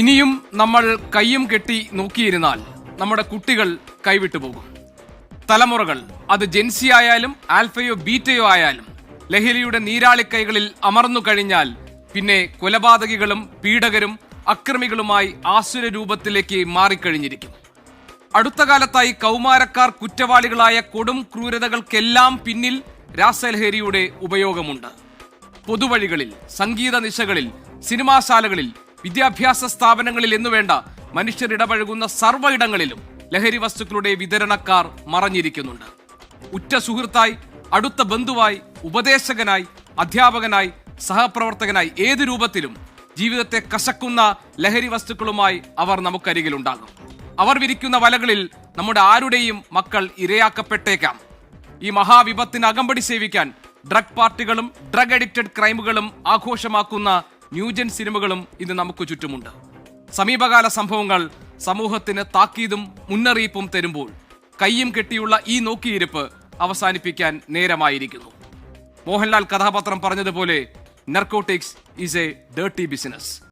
ഇനിയും നമ്മൾ കയ്യും കെട്ടി നോക്കിയിരുന്നാൽ നമ്മുടെ കുട്ടികൾ കൈവിട്ടു പോകും. തലമുറകൾ അത് ജെൻസി ആയാലും ആൽഫയോ ബീറ്റയോ ആയാലും ലഹരിയുടെ നീരാളിക്കൈകളിൽ അമർന്നു കഴിഞ്ഞാൽ പിന്നെ കൊലപാതകികളും പീഡകരും അക്രമികളുമായി ആസുര രൂപത്തിലേക്ക് മാറിക്കഴിഞ്ഞിരിക്കും. അടുത്ത കാലത്തായി കൗമാരക്കാർ കുറ്റവാളികളായ കൊടും ക്രൂരതകൾക്കെല്ലാം പിന്നിൽ രാസലഹരിയുടെ ഉപയോഗമുണ്ട്. പൊതുവഴികളിൽ സംഗീത നിശകളിൽ സിനിമാശാലകളിൽ വിദ്യാഭ്യാസ സ്ഥാപനങ്ങളിൽ എന്നുവേണ്ട മനുഷ്യർ ഇടപഴകുന്ന സർവയിടങ്ങളിലും ലഹരി വസ്തുക്കളുടെ വിതരണക്കാർ മറഞ്ഞിരിക്കുന്നുണ്ട്. ഉറ്റ സുഹൃത്തായി അടുത്ത ബന്ധുവായി ഉപദേശകനായി അധ്യാപകനായി സഹപ്രവർത്തകനായി ഏത് രൂപത്തിലും ജീവിതത്തെ കശക്കുന്ന ലഹരി വസ്തുക്കളുമായി അവർ നമുക്കരികിലുണ്ടാകും. അവർ വിരിക്കുന്ന വലകളിൽ നമ്മുടെ ആരുടെയും മക്കൾ ഇരയാക്കപ്പെട്ടേക്കാം. ഈ മഹാവിപത്തിന് അകമ്പടി സേവിക്കാൻ ഡ്രഗ് പാർട്ടികളും ഡ്രഗ് അഡിക്റ്റഡ് ക്രൈമുകളും ആഘോഷമാക്കുന്ന ന്യൂജൻ സിനിമകളും ഇന്ന് നമുക്ക് ചുറ്റുമുണ്ട്. സമീപകാല സംഭവങ്ങൾ സമൂഹത്തിന് താക്കീതും മുന്നറിയിപ്പും തരുമ്പോൾ കയ്യും കെട്ടിയുള്ള ഈ നോക്കിയിരിപ്പ് അവസാനിപ്പിക്കാൻ നേരമായിരിക്കുന്നു. മോഹൻലാൽ കഥാപാത്രം പറഞ്ഞതുപോലെ narcotics is a dirty business